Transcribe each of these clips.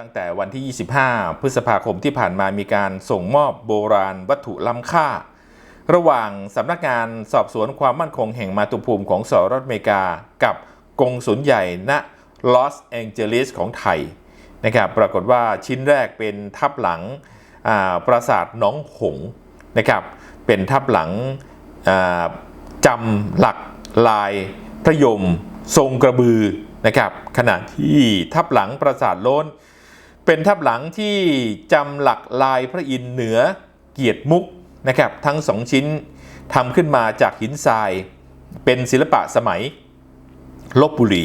ตั้งแต่วันที่ 25 พฤษภาคมที่ผ่านมามีการส่งมอบโบราณวัตถุล้ำค่า ระหว่างสำนักงานสอบสวนความมั่นคงแห่งมาตุภูมิของสหรัฐอเมริกา กับกงสุลใหญ่ณลอสแองเจลิสของไทยนะครับปรากฏว่าชิ้นแรกเป็นทับหลังปราสาทน้องหงนะครับเป็นทับหลังจำหลักลายพระยม ทรงกระบือนะครับขณะที่ทับหลังปราสาทโล้น เป็นทับหลังที่จำหลักลายพระอินทร์เหนือเกียรติมุกนะครับทั้งสองชิ้นทำขึ้นมาจากหินทราย เป็นศิลปะสมัยลบบุรี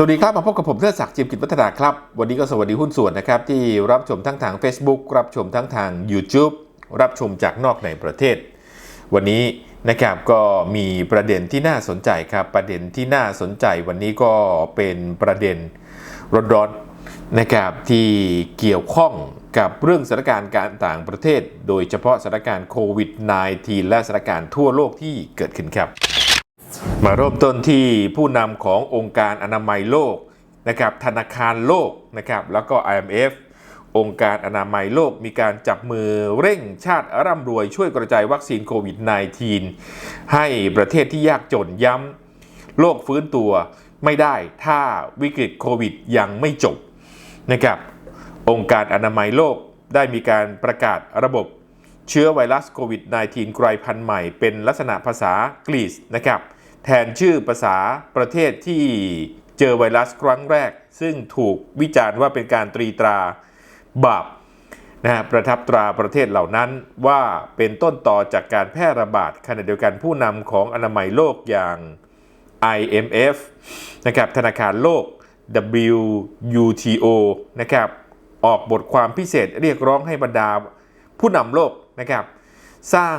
สวัสดีครับ มาพบกับผมเทิดศักดิ์จิมกิจวัฒนาครับ วันนี้ก็สวัสดีหุ้นส่วนนะครับ ที่รับชมทั้งทาง Facebook รับชมทั้งทาง YouTube รับชมจากนอกในประเทศ วันนี้นะครับก็มีประเด็นที่น่าสนใจครับ ประเด็นที่น่าสนใจวันนี้ก็เป็นประเด็นร้อนๆนะครับที่เกี่ยวข้องกับเรื่องสถานการณ์การต่างประเทศ โดยเฉพาะสถานการณ์โควิด -19 และสถานการณ์ทั่วโลกที่เกิดขึ้นครับ มาเริ่มต้นที่ผู้นำขององค์การอนามัยโลกนะครับธนาคารโลกนะครับแล้วก็ IMF องค์การอนามัยโลกมีการจับมือเร่งชาติร่ำรวยช่วยกระจายวัคซีนโควิด -19 ให้ประเทศที่ยากจนย้ำโลกฟื้นตัวไม่ได้ถ้าวิกฤตโควิดยังไม่จบนะครับองค์การอนามัยโลกได้มีการประกาศระบบเชื้อไวรัสโควิด -19 กลายพันธุ์ใหม่เป็นลักษณะภาษากรีซนะครับ แทนชื่อภาษาประเทศที่เจอไวรัสครั้งแรก ซึ่งถูกวิจารณ์ว่าเป็นการตรีตราบาปนะฮะประทับตราประเทศเหล่านั้นว่าเป็นต้นต่อจากการแพร่ระบาดขณะเดียวกันผู้นำของอนามัยโลกอย่าง IMF นะครับธนาคารโลก WTO นะครับออกบทความพิเศษเรียกร้องให้บรรดาผู้นำโลกนะครับสร้าง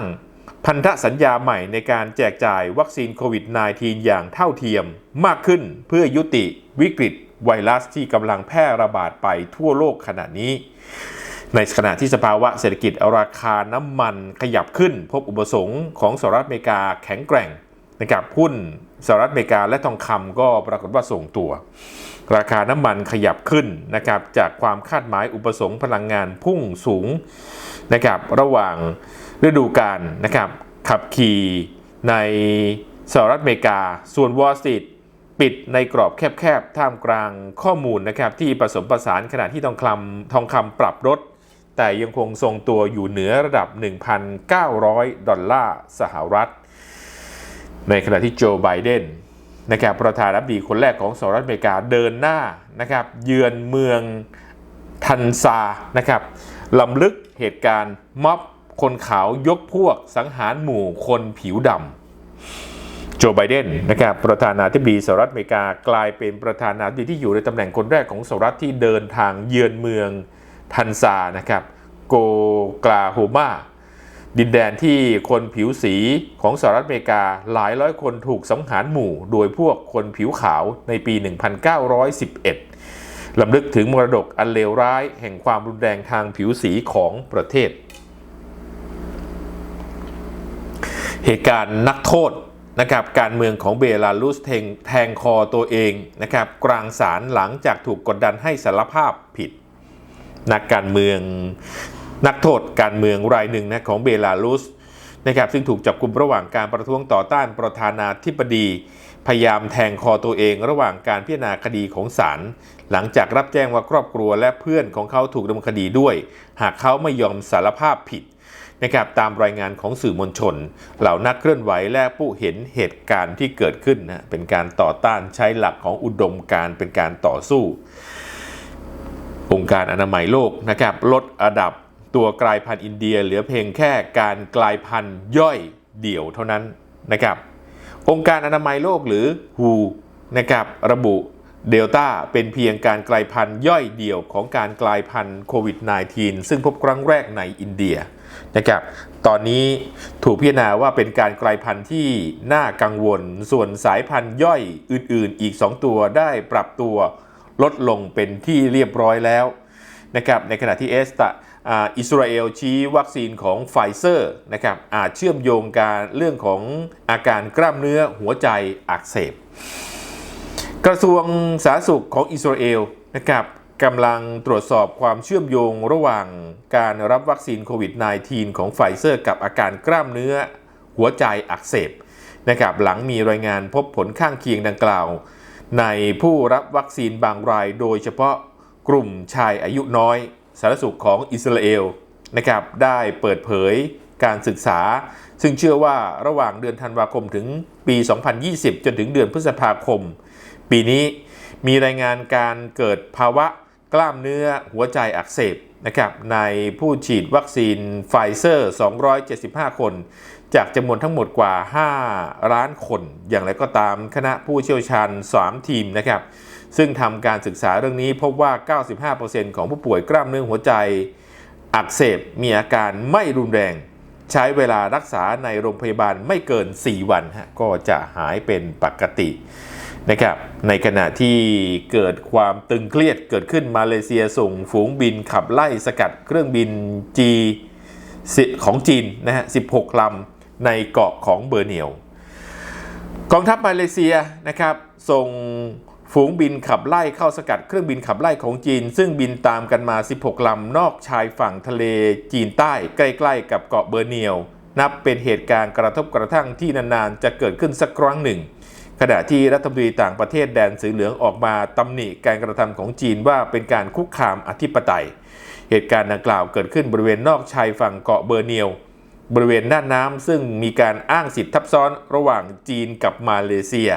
พันธสัญญาใหม่ในการแจกจ่ายวัคซีนโควิด -19 อย่างเท่าเทียมมากขึ้นเพื่อยุติวิกฤตไวรัสที่กำลังแพร่ระบาดไปทั่วโลกขณะนี้ ในขณะที่สภาวะเศรษฐกิจราคาน้ำมันขยับขึ้น พบอุปสงค์ของสหรัฐอเมริกาแข็งแกร่งนะครับหุ้นสหรัฐอเมริกาและทองคำก็ปรากฏว่าส่งตัว ราคาน้ำมันขยับขึ้นนะครับจากความคาดหมายอุปสงค์พลังงานพุ่งสูงนะครับระหว่าง ฤดูกาลนะครับขับขี่ในสหรัฐอเมริกา ส่วนวอลสตรีทปิดในกรอบแคบๆ ท่ามกลางข้อมูลนะครับที่ผสมผสานขณะที่ทองคำทองคำปรับลดแต่ยังคงทรงตัวอยู่เหนือระดับ 1,900 ดอลลาร์สหรัฐ ในขณะที่โจไบเดนนะครับประธานาธิบดีคนแรกของสหรัฐอเมริกาเดินหน้านะครับเยือนเมืองทันซานะครับลำลึกเหตุการณ์ม็อบ คนขาวยกพวกสังหารหมู่คนผิวดำโจไบเดนนะครับประธานาธิบดีสหรัฐอเมริกากลายเป็นประธานาธิบดีที่อยู่ในตำแหน่งคนแรกของสหรัฐที่เดินทางเยือนเมืองทันซานะครับโกกลาโฮมาดินแดนที่คนผิวสีของสหรัฐอเมริกาหลายร้อยคนถูกสังหารหมู่ โดยพวกคนผิวขาวในปี 1911ลำลึกถึงมรดกอันเลวร้ายแห่งความรุนแรงทางผิวสีของประเทศ เหตุการณ์นักโทษนะครับการเมืองของเบลารุสแทงแทงคอตัวเองนะครับกลางศาลหลังจากถูกกดดันให้สารภาพผิด นักการเมืองนักโทษการเมืองรายหนึ่งนะของเบลารุสนะครับซึ่งถูกจับกุมระหว่างการประท้วงต่อต้านประธานาธิบดี พยายามแทงคอตัวเองระหว่างการพิจารณาคดีของศาลหลังจากรับแจ้งว่าครอบครัวและเพื่อนของเขาถูกดำเนินคดีด้วย หากเขาไม่ยอมสารภาพผิด นะครับตามรายงานของสื่อมวลชน เหล่านักเคลื่อนไหวและผู้เห็นเหตุการณ์ที่เกิดขึ้นนะเป็นการต่อต้านใช้หลักของอุดมการเป็นการต่อสู้ องค์การอนามัยโลกนะครับลดอันดับตัวกลายพันธุ์อินเดีย เหลือเพียงแค่การกลายพันธุ์ย่อยเดี่ยวเท่านั้นนะครับองค์การอนามัยโลกหรือ WHO นะครับระบุเดลต้าเป็นเพียงการกลายพันธุ์ย่อยเดี่ยวของการกลายพันธุ์โควิด -19 ซึ่งพบครั้งแรกในอินเดีย นะครับตอนนี้ถูกพิจารณาว่าเป็นการกลายพันธุ์ที่น่ากังวล ส่วนสายพันธุ์ย่อยอื่น ๆ อีก 2 ตัวได้ปรับตัวลดลงเป็นที่เรียบร้อยแล้วนะครับในขณะที่เอสตาอิสราเอลชี้วัคซีนของไฟเซอร์นะครับอาจเชื่อมโยงการเรื่องของอาการกล้ามเนื้อหัวใจอักเสบ กระทรวงสาธารณสุขของอิสราเอลนะครับ กำลังตรวจสอบความเชื่อมโยงระหว่างการรับวัคซีนโควิด -19 ของไฟเซอร์กับอาการกล้ามเนื้อหัวใจอักเสบนะครับหลังมีรายงานพบผลข้างเคียงดังกล่าว ในผู้รับวัคซีนบางรายโดยเฉพาะกลุ่มชายอายุน้อย สารสุขของอิสราเอลนะครับได้เปิดเผยการศึกษา ซึ่งเชื่อว่าระหว่างเดือนธันวาคมถึงปี 2020 จนถึงเดือนพฤษภาคม ปีนี้มีรายงานการเกิดภาวะ กล้ามเนื้อหัวใจอักเสบนะครับในผู้ฉีดวัคซีนไฟเซอร์ 275 คน จากจำนวนทั้งหมดกว่า 5 ล้านคน อย่างไรก็ตามคณะผู้เชี่ยวชาญ 3 ทีมนะครับซึ่งทำการศึกษาเรื่องนี้พบว่า 95%ของผู้ป่วยกล้ามเนื้อหัวใจอักเสบมีอาการไม่รุนแรง ใช้เวลารักษาในโรงพยาบาลไม่เกิน 4 วันก็จะหายเป็นปกติ นะครับในขณะที่เกิดความตึงเครียดเกิดขึ้นมาเลเซียส่งฝูงบินขับไล่สกัดเครื่องบิน G ของจีนนะฮะ 16 ลำในเกาะของเบอร์เนียวกองทัพมาเลเซียนะครับส่งฝูงบินขับไล่เข้าสกัดเครื่องบินขับไล่ของจีน ซึ่งบินตามกันมา 16 ลำนอกชายฝั่งทะเลจีนใต้ใกล้ๆ กับเกาะเบอร์เนียว นับเป็นเหตุการณ์กระทบกระทั่งที่นานๆ จะเกิดขึ้นสักครั้งหนึ่ง ขณะที่รัฐมนตรีต่างประเทศแดนสีเหลืองออกมาตำหนิการกระทำของจีนว่าเป็นการคุกคามอธิปไตย เหตุการณ์ดังกล่าวเกิดขึ้นบริเวณนอกชายฝั่งเกาะเบอร์เนียว บริเวณด้านน้ำซึ่งมีการอ้างสิทธิทับซ้อนระหว่างจีนกับมาเลเซีย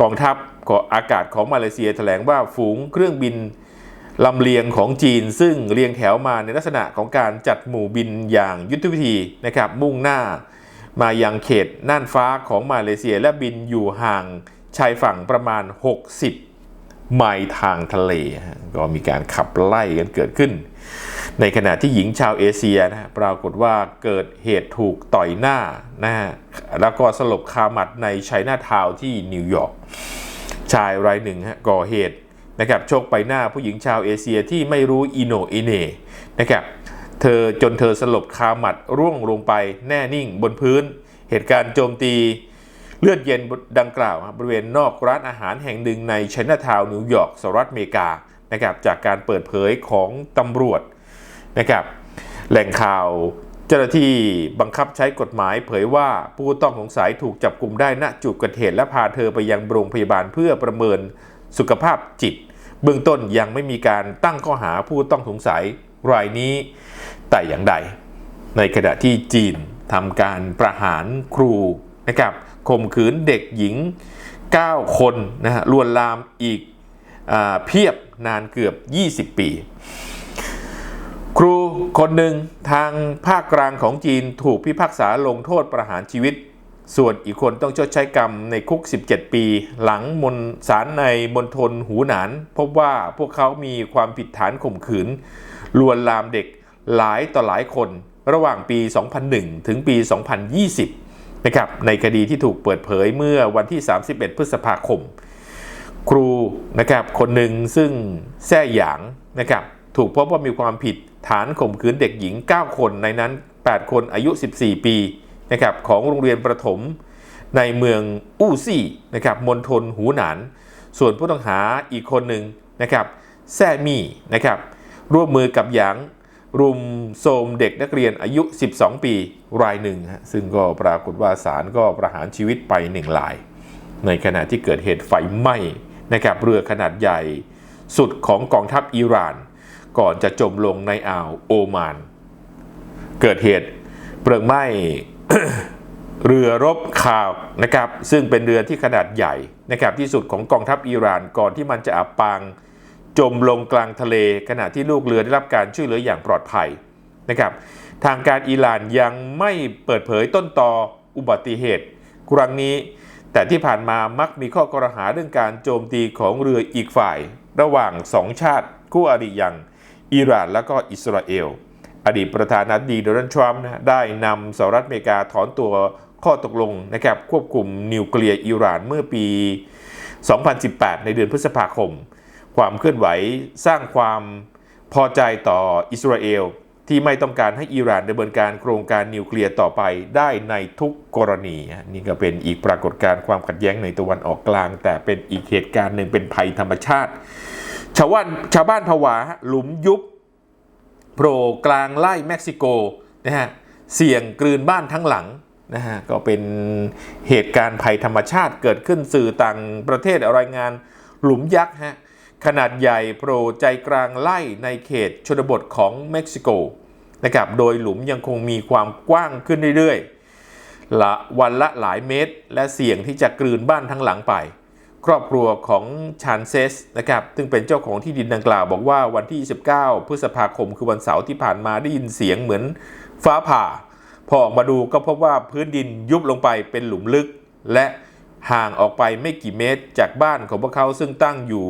กองทัพกอากาศของมาเลเซียแถลงว่าฝูงเครื่องบินลำเลียงของจีนซึ่งเรียงแถวมาในลักษณะของการจัดหมู่บินอย่างยุทธวิธีนะครับมุ่งหน้า มายังเขตน่านฟ้าของมาเลเซียและบินอยู่ห่างชายฝั่งประมาณ 60 ไมล์ทางทะเล ก็มีการขับไล่กันเกิดขึ้น ในขณะที่หญิงชาวเอเชียนะปรากฏว่าเกิดเหตุถูกต่อยหน้านะแล้วก็สลบคาหมัดในไชน่าทาวที่นิวยอร์กชายรายหนึ่งฮะก่อเหตุนะครับโชคไปหน้าผู้หญิงชาวเอเชียที่ไม่รู้อิโนอิเนนะครับ เธอจนเธอสลบคาหมัดร่วงลงไปแน่นิ่งบนพื้น เหตุการณ์โจมตีเลือดเย็นดังกล่าวบริเวณนอกร้านอาหารแห่งหนึ่งในไชน่าทาว์นิวยอร์กสหรัฐอเมริกานะครับจากการเปิดเผยของตำรวจนะครับแหล่งข่าวเจ้าหน้าที่บังคับใช้กฎหมายเผยว่าผู้ต้องสงสัยถูกจับกลุ่มได้ณจุดเกิดเหตุและพาเธอไปยังโรงพยาบาลเพื่อประเมินสุขภาพจิต เบื้องต้นยังไม่มีการตั้งข้อหาผู้ต้องสงสัยรายนี้ แต่อย่างใด ในขณะที่จีนทำการประหารครูนะครับข่มขืนเด็กหญิง 9 คนนะฮะลวนลามอีกอเพียบนานเกือบ 20 ปี ครูคนหนึ่งทางภาคกลางของจีนถูกพิพากษาลงโทษประหารชีวิต ส่วนอีกคนต้องชดใช้กรรมในคุก 17 ปี หลังมนศาลในมณฑลหูหนาน พบว่าพวกเขามีความผิดฐานข่มขืน ลวนลามเด็ก หลายต่อหลายคนระหว่างปี 2001 ถึงปี 2020 นะครับในคดีที่ถูกเปิดเผยเมื่อวันที่ 31 พฤษภาคม ครูนะครับคนหนึ่งซึ่งแท่หยางนะครับถูกพบว่ามีความผิดฐานข่มขืนเด็กหญิง 9 คนในนั้น 8 คนอายุ 14 ปีนะครับของโรงเรียนประถมในเมืองอู้ซี่นะครับมณฑลหูหนาน ส่วนผู้ต้องหาอีกคนหนึ่งนะครับแซ่มี่นะครับร่วมมือกับหยาง รุมโทมเด็กนักเรียนอายุ 12 ปีรายหนึ่ง ซึ่งก็ปรากฏว่าศาลก็ประหารชีวิตไปหนึ่งราย ในขณะที่เกิดเหตุไฟไหม้นะครับเรือขนาดใหญ่สุดของกองทัพอิหร่าน ก่อนจะจมลงในอ่าวโอมาน เกิดเหตุเพลิงไหม้เรือรบข่าวนะครับซึ่งเป็นเรือที่ขนาดใหญ่นะครับที่สุดของกองทัพอิหร่านก่อนที่มันจะอับปาง จมลงกลางทะเล ขณะที่ลูกเรือได้รับการช่วยเหลืออย่างปลอดภัยนะครับ ทางการอิหร่านยังไม่เปิดเผยต้นตออุบัติเหตุ ครั้งนี้ แต่ที่ผ่านมามักมีข้อกระหาเรื่องการโจมตีของเรืออีกฝ่าย ระหว่างสองชาติคู่อริอย่างอิหร่านและก็อิสราเอล อดีตประธานาธิบดีโดนัลด์ทรัมป์ได้นำสหรัฐอเมริกาถอนตัวข้อตกลงนะครับควบคุมนิวเคลียร์อิหร่านเมื่อปี 2018 ในเดือนพฤษภาคม ความเคลื่อนไหว สร้างความพอใจต่ออิสราเอล ที่ไม่ต้องการให้อิหร่านดำเนินการโครงการนิวเคลียร์ต่อไปได้ในทุกกรณี นี่ก็เป็นอีกปรากฏการณ์ความขัดแย้งในตะวันออกกลาง แต่เป็นอีกเหตุการณ์หนึ่งเป็นภัยธรรมชาติ ชาวบ้านชาวบ้านผวาหลุมยุบโผล่กลางไล่เม็กซิโกนะฮะเสี่ยงกลืนบ้านทั้งหลังนะฮะก็เป็นเหตุการณ์ภัยธรรมชาติเกิดขึ้นสื่อต่างประเทศรายงานหลุมยักษ์ฮะ ขนาดใหญ่โผล่ใจกลางไล่ในเขตชนบทของเม็กซิโกนะครับ โดยหลุมยังคงมีความกว้างขึ้นเรื่อยๆละวันละหลายเมตร และเสี่ยงที่จะกลืนบ้านทั้งหลังไป ครอบครัวของชานเซสนะครับ ซึ่งเป็นเจ้าของที่ดินดังกล่าวบอกว่าวันที่ 29 พฤษภาคมคือวันเสาร์ที่ผ่านมาได้ยินเสียงเหมือนฟ้าผ่า พอออกมาดูก็พบว่าพื้นดินยุบลงไปเป็นหลุมลึก และห่างออกไปไม่กี่เมตร จากบ้านของพวกเขาซึ่งตั้งอยู่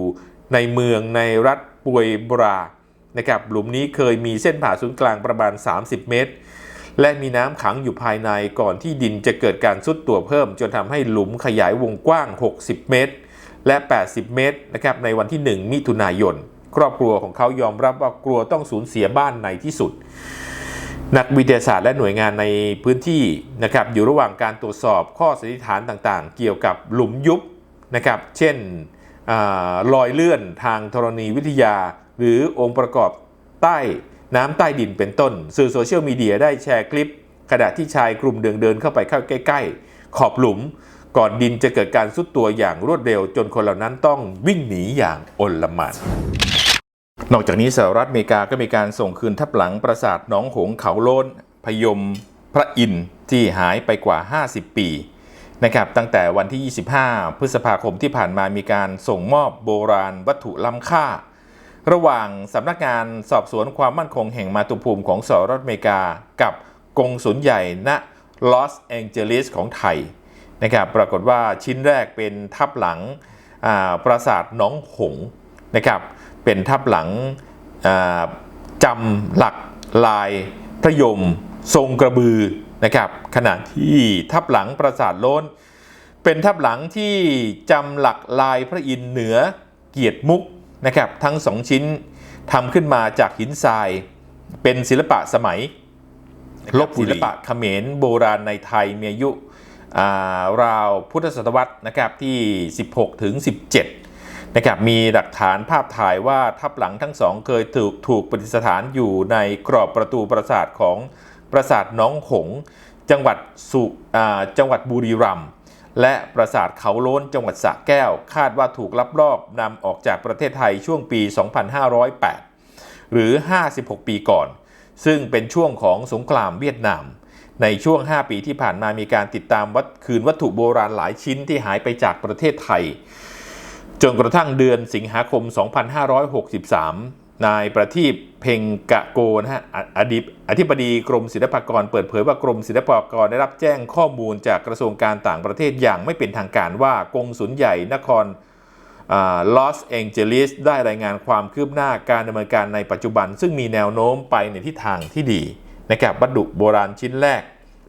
ในเมืองในรัฐปวยบรานะครับหลุมนี้เคยมีเส้นผ่าศูนย์กลางประมาณ 30 เมตร และมีน้ำขังอยู่ภายในก่อนที่ดินจะเกิดการซุดตัวเพิ่ม จนทำให้หลุมขยายวงกว้าง 60 เมตร และ 80 เมตรนะครับในวันที่ 1 มิถุนายน ครอบครัวของเขายอมรับว่ากลัวต้องสูญเสียบ้านในที่สุด นักวิทยาศาสตร์และหน่วยงานในพื้นที่นะครับอยู่ระหว่างการตรวจสอบข้อสันนิษฐานต่างๆ เกี่ยวกับหลุมยุบนะครับเช่น ลอยเลื่อนทางธรณีวิทยา หรือองค์ประกอบใต้น้ำใต้ดินเป็นต้น สื่อโซเชียลมีเดียได้แชร์คลิป ขณะที่ชายกลุ่มเดินเดินเข้าไปเข้าใกล้ ๆ ขอบหลุม ก่อนดินจะเกิดการซุดตัวอย่างรวดเร็ว จนคนเหล่านั้นต้องวิ่งหนีอย่างอลหม่านนอกจากนี้สหรัฐอเมริกาก็มีการส่งคืนทับหลังปราสาทหนองหงเขาโลนพยมพระอินทร์ที่หายไปกว่า 50 ปี นะครับตั้งแต่วันที่ 25 พฤษภาคมที่ผ่านมามีการส่งมอบโบราณวัตถุล้ำค่า ระหว่างสำนักงานสอบสวนความมั่นคงแห่งมาตุภูมิของสหรัฐอเมริกา กับกงสุลใหญ่ณลอสแองเจลิสของไทยนะครับปรากฏว่าชิ้นแรกเป็นทับหลังปราสาทหนองหงนะครับเป็นทับหลังจำหลักลายพระยม ทรงกระบือ นะครับขณะที่ทับหลังปราสาทโล้น เป็นทับหลังที่จำหลักลายพระอินทร์เหนือเกียรติมุกนะครับทั้งสองชิ้นทำขึ้นมาจากหินทราย เป็นศิลปะสมัย ลบศิลปะเขมรโบราณในไทยมีอายุอ่าราวพุทธศตวรรษนะครับที่ 16 ถึง 17นะครับมีหลักฐานภาพถ่ายว่าทับหลังทั้งสองเคยถูกถูกประดิษฐานอยู่ในกรอบประตูปราสาทของ ปราสาทน้องหง จังหวัดสุจังหวัดบุรีรัมย์และปราสาทเขาโล้นจังหวัดสระแก้ว คาดว่าถูกลับลอบนำออกจากประเทศไทยช่วงปี 2508 หรือ 56 ปีก่อน ซึ่งเป็นช่วงของสงครามเวียดนาม ในช่วง 5 ปีที่ผ่านมามีการติดตามวัดคืนวัตถุโบราณหลายชิ้นที่หายไปจากประเทศไทย จนกระทั่งเดือนสิงหาคม 2563 นายประทีปเพ็งกะโกนะฮะอดีตอธิบดีกรมศิลปากรเปิดเผยว่ากรมศิลปากรได้รับแจ้งข้อมูลจากกระทรวงการต่างประเทศอย่างไม่เป็นทางการว่ากงสุลใหญ่นครลอสแองเจลิสได้รายงานความคืบหน้าการดำเนินการในปัจจุบัน ซึ่งมีแนวโน้มไปในทิศทางที่ดีนะครับวัตถุโบราณชิ้นแรก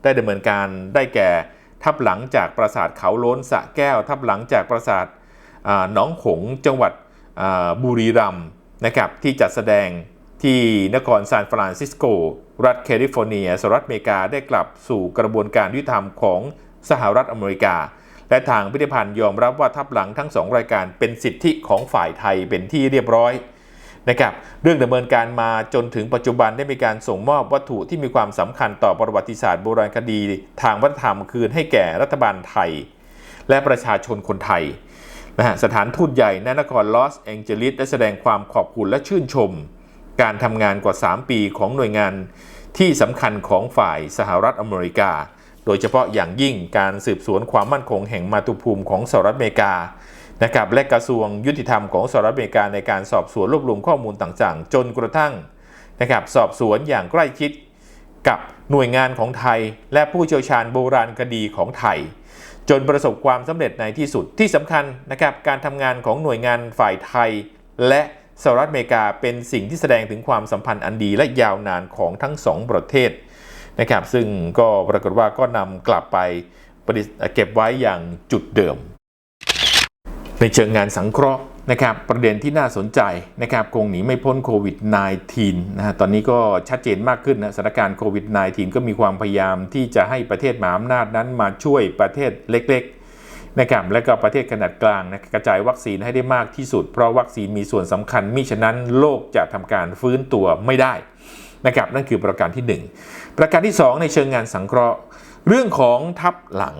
ได้ดำเนินการได้แก่ทับหลังจากปราสาทเขาล้นสะแก้ว ทับหลังจากปราสาทหนองหงจังหวัดบุรีรัมย์ นะครับที่จัดแสดงที่นครซานฟรานซิสโก รัฐแคลิฟอร์เนียสหรัฐอเมริกาได้กลับสู่กระบวนการยุติธรรมของสหรัฐอเมริกา และทางพิพิธภัณฑ์ยอมรับว่าทับหลังทั้งสองรายการเป็นสิทธิของฝ่ายไทยเป็นที่เรียบร้อยนะครับเรื่องดำเนินการมาจนถึงปัจจุบันได้มีการส่งมอบวัตถุที่มีความสำคัญต่อประวัติศาสตร์โบราณคดี ทางวัฒนธรรมคืนให้แก่รัฐบาลไทย และประชาชนคนไทย นะฮะสถานทูตใหญ่ณนครลอสแองเจลิสได้แสดงความขอบคุณและชื่นชม การทำงานกว่า 3 ปีของหน่วยงานที่สำคัญของฝ่ายสหรัฐอเมริกา โดยเฉพาะอย่างยิ่งการสืบสวนความมั่นคงแห่งมาตุภูมิของสหรัฐอเมริกานะครับและกระทรวงยุติธรรมของสหรัฐอเมริกาในการสอบสวนรวบรวมข้อมูลต่างๆ จนกระทั่งนะครับสอบสวนอย่างใกล้ชิดกับหน่วยงานของไทย และผู้เชี่ยวชาญโบราณคดีของไทย จนประสบความสำเร็จในที่สุดที่สำคัญนะครับการทำงานของหน่วยงานฝ่ายไทย และสหรัฐอเมริกาเป็นสิ่งที่แสดงถึงความสัมพันธ์อันดีและยาวนานของทั้งสองประเทศนะครับซึ่งก็ปรากฏว่าก็นำกลับไปเก็บไว้อย่างจุดเดิม ในเชิงงานสังเคราะห์ นะครับประเด็นที่น่าสนใจนะครับคงหนีไม่พ้นโควิด -19 นะฮะตอนนี้ก็ชัดเจนมากขึ้นนะสถานการณ์โควิด -19 ก็มีความพยายามที่จะให้ประเทศมหาอำนาจนั้นมาช่วยประเทศเล็กๆนะครับและก็ประเทศขนาดกลางนะกระจายวัคซีนให้ได้มากที่สุด เพราะวัคซีนมีส่วนสำคัญมิฉะนั้นโลกจะทำการฟื้นตัวไม่ได้นะครับนั่นคือประการที่ 1 ประการที่ 2 ในเชิงงานสังเคราะห์ เรื่องของทับหลัง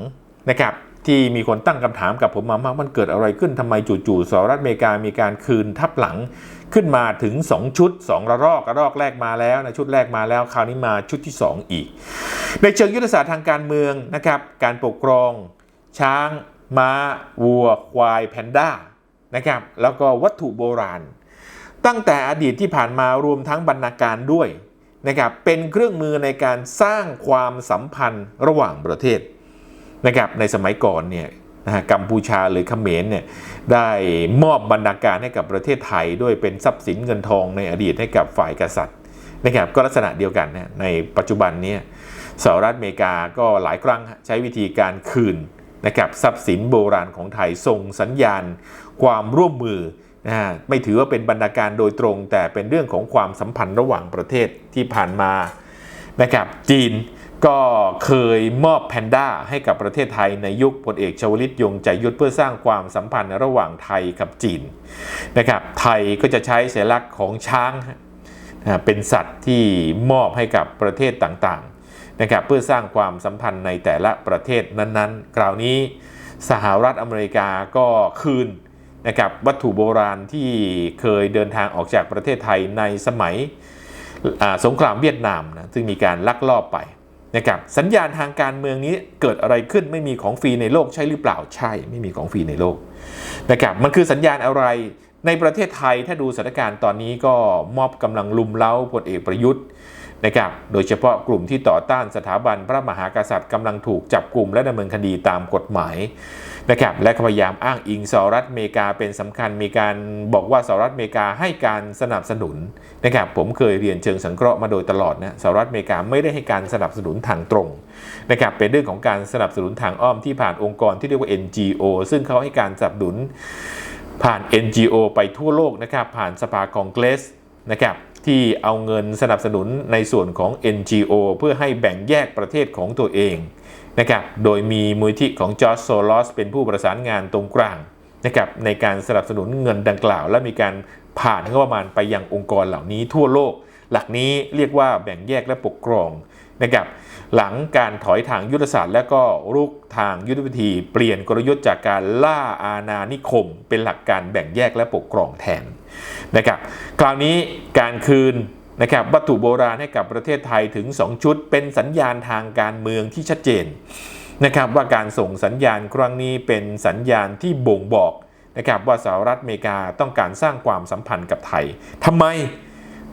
นะครับ ที่มีคนตั้งคำถามกับผมมามากมันเกิดอะไรขึ้นทำไมจู่ๆสหรัฐอเมริกามีการคืนทับหลังขึ้นมาถึง 2 ชุด 2 ระลอกระลอกแรกมาแล้วนะชุดแรกมาแล้วคราวนี้มาชุดที่ 2 อีก ในเชิงยุทธศาสตร์ทางการเมืองนะครับการปกครอง ช้างม้าวัว ควายแพนด้านะครับแล้วก็วัตถุโบราณ ตั้งแต่อดีตที่ผ่านมารวมทั้งบรรณาการด้วยนะครับเป็นเครื่องมือในการสร้างความสัมพันธ์ระหว่างประเทศ นะครับในสมัยก่อนเนี่ยนะกัมพูชาหรือเขมรเนี่ยได้มอบบรรณาการให้กับประเทศไทยด้วยเป็นทรัพย์สินเงินทองในอดีตให้กับฝ่ายกษัตริย์นะครับก็ลักษณะเดียวกันนะในปัจจุบันนี้สหรัฐอเมริกาก็หลายครั้งใช้วิธีการคืนนะครับทรัพย์สินโบราณของไทยส่งสัญญาณ ความร่วมมือนะฮะไม่ถือว่าเป็นบรรณาการโดยตรง แต่เป็นเรื่องของความสัมพันธ์ระหว่างประเทศที่ผ่านมานะครับจีน ก็เคยมอบแพนด้าให้กับประเทศไทยในยุคพลเอกชวลิตยงใจยุทธเพื่อสร้างความสัมพันธ์ระหว่างไทยกับจีนนะครับไทยก็จะใช้สัญลักษณ์ของช้างเป็นสัตว์ที่มอบให้กับประเทศต่างๆนะครับเพื่อสร้างความสัมพันธ์ในแต่ละประเทศนั้นๆ คราวนี้สหรัฐอเมริกาก็คืนนะครับวัตถุโบราณที่เคยเดินทางออกจากประเทศไทยในสมัยสงครามเวียดนามนะซึ่งมีการลักลอบไป นะครับสัญญาณทางการเมืองนี้เกิดอะไรขึ้นไม่มีของฟรีในโลกใช่หรือเปล่าใช่ ไม่มีของฟรีในโลกนะครับมันคือสัญญาณอะไรในประเทศไทยถ้าดูสถานการณ์ตอนนี้ก็มอบกำลังลุมเล้าพลเอกประยุทธ์นะครับโดยเฉพาะกลุ่มที่ต่อต้านสถาบันพระมหากษัตริย์กำลังถูกจับกลุ่มและดำเนินคดีตามกฎหมาย นะครับและพยายามอ้างอิงสหรัฐอเมริกาเป็นสำคัญมีการบอกว่าสหรัฐอเมริกาให้การสนับสนุนนะครับผมเคยเรียนเชิงสังเคราะห์มาโดยตลอดนะสหรัฐอเมริกาไม่ได้ให้การสนับสนุนทางตรงนะครับเป็นเรื่องของการสนับสนุนทางอ้อมที่ผ่านองค์กรที่เรียกว่า NGO ซึ่งเขาให้การสนับสนุนผ่าน NGO ไปทั่วโลกนะครับผ่านสภาคองเกรสนะครับที่เอาเงินสนับสนุนในส่วนของ NGO เพื่อให้แบ่งแยกประเทศของตัวเอง นะครับ โดยมีมูลที่ของจอร์จโซลอสเป็นผู้ประสานงานตรงกลางนะครับในการสนับสนุนเงินดังกล่าว และมีการผ่านงบประมาณไปยังองค์กรเหล่านี้ทั่วโลก หลักนี้เรียกว่าแบ่งแยกและปกครองนะครับหลังการถอยทางยุทธศาสตร์ และก็รุกทางยุทธวิธีเปลี่ยนกลยุทธ์จากการล่าอาณานิคม เป็นหลักการแบ่งแยกและปกครองแทนนะครับคราวนี้การคืน นะครับวัตถุโบราณให้กับประเทศไทยถึง 2 ชุด เป็นสัญญาณทางการเมืองที่ชัดเจนนะครับว่าการส่งสัญญาณครั้งนี้เป็นสัญญาณที่บ่งบอกนะครับว่าสหรัฐอเมริกาต้องการสร้างความสัมพันธ์กับไทยทำไม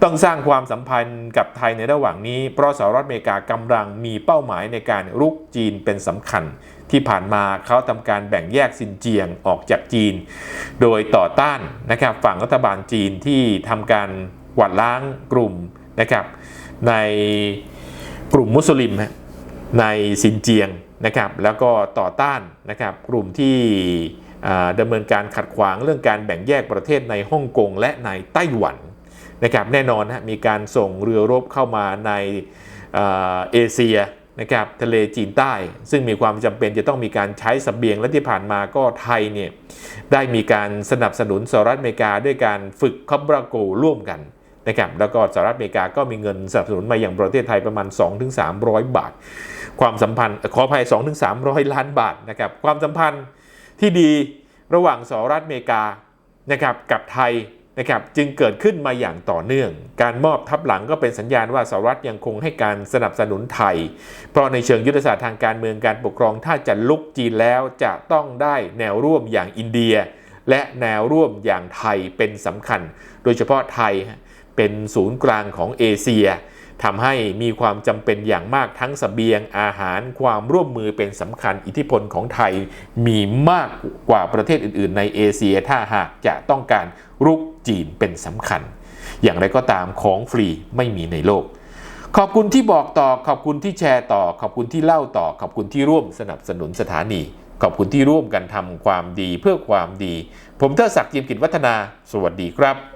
ต้องสร้างความสัมพันธ์กับไทยในระหว่างนี้ เพราะสหรัฐอเมริกากำลังมีเป้าหมายในการรุกจีนเป็นสำคัญ ที่ผ่านมาเขาทำการแบ่งแยกซินเจียงออกจากจีน โดยต่อต้านนะครับฝั่งรัฐบาลจีนที่ทำการ กวาดล้างกลุ่มนะครับในกลุ่มมุสลิมในซินเจียงนะครับแล้วก็ต่อต้านนะครับกลุ่มที่ดำเนินการขัดขวางเรื่องการแบ่งแยกประเทศในฮ่องกงและในไต้หวันนะครับแน่นอนนะมีการส่งเรือรบเข้ามาในเอเชียนะครับทะเลจีนใต้ ซึ่งมีความจำเป็นจะต้องมีการใช้สเสบียงและที่ผ่านมาก็ไทยเนี่ยได้มีการสนับสนุนสหรัฐอเมริกาด้วยการฝึกคอบราโกร่วมกัน นะครับแล้วก็สหรัฐอเมริกาก็มีเงินสนับสนุนมาอย่างประเทศไทยประมาณ 2-300 บาท ความสัมพันธ์ขออภัย 2-300 ล้านบาทนะครับความสัมพันธ์ที่ดีระหว่างสหรัฐอเมริกานะครับกับไทยนะครับจึงเกิดขึ้นมาอย่างต่อเนื่อง การมอบทับหลังก็เป็นสัญญาณว่าสหรัฐยังคงให้การสนับสนุนไทย เพราะในเชิงยุทธศาสตร์ทางการเมืองการปกครองถ้าจะลุกจีนแล้วจะต้องได้แนวร่วมอย่างอินเดีย และแนวร่วมอย่างไทยเป็นสำคัญ โดยเฉพาะไทย เป็นศูนย์กลางของเอเชียทำให้มีความจำเป็นอย่างมากทั้งสเสบียงอาหารความร่วมมือเป็นสำคัญอิทธิพลของไทยมีมากกว่าประเทศอื่น ๆ ในเอเชียถ้าหากจะต้องการรุกจีนเป็นสำคัญ อย่างไรก็ตามของฟรีไม่มีในโลก ขอบคุณที่บอกต่อขอบคุณที่แชร์ต่อ ขอบคุณที่เล่าต่อ ขอบคุณที่ร่วมสนับสนุนสถานี ขอบคุณที่ร่วมกันทำความดีเพื่อความดี ผมเทอศักดิ์จิมกิจวัฒนา สวัสดีครับ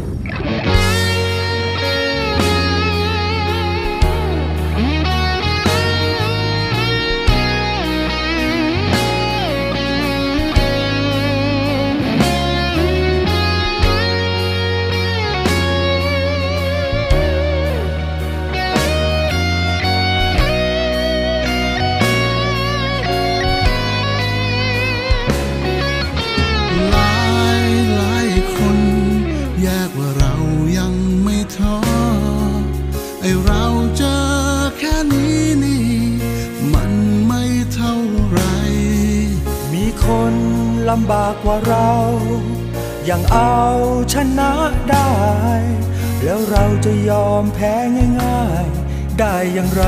เราจะยอมแพ้ง่ายๆ ได้อย่างไร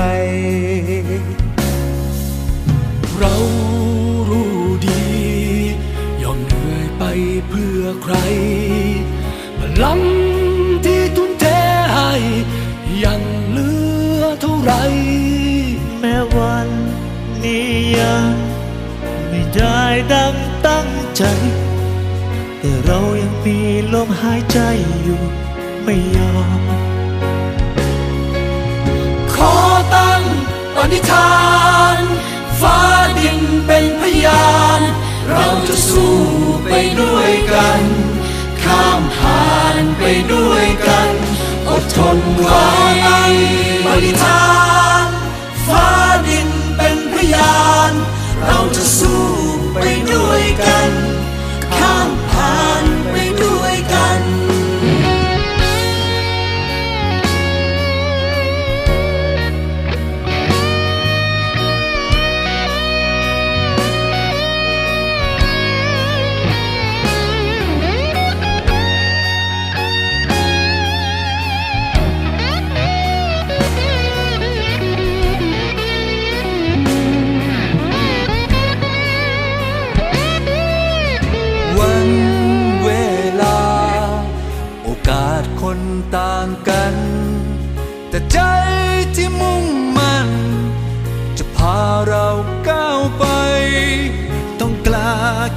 เรารู้ดี ยอมเหนื่อยไปเพื่อใคร พลังที่ทุ่มเทให้ยังเหลือเท่าไร แม้วันนี้ยังไม่ได้ดังตั้งใจ แต่เรายังมีลมหายใจอยู่ ไม่ยอม ขอตั้งปณิธาน ฟ้าดินเป็นพยาน เราจะสู้ไปด้วยกัน ข้ามผ่านไปด้วยกัน อดทนไว้ปณิธาน ฟ้าดินเป็นพยาน เราจะสู้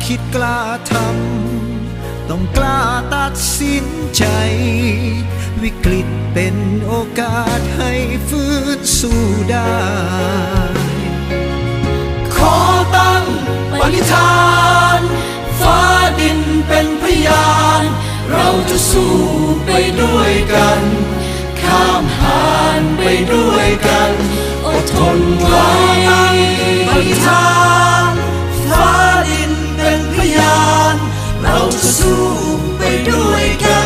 คิดกล้าทำต้องกล้าตัดสินใจ วิกฤตเป็นโอกาสให้ฟื้นสู้ได้ ขอตั้งปณิธาน ฟ้าดินเป็นพยาน เราจะสู้ไปด้วยกัน ข้ามผ่านไปด้วยกัน อดทนไว้ปณิธาน ยาน เราจะสู้ไปด้วยกัน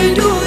we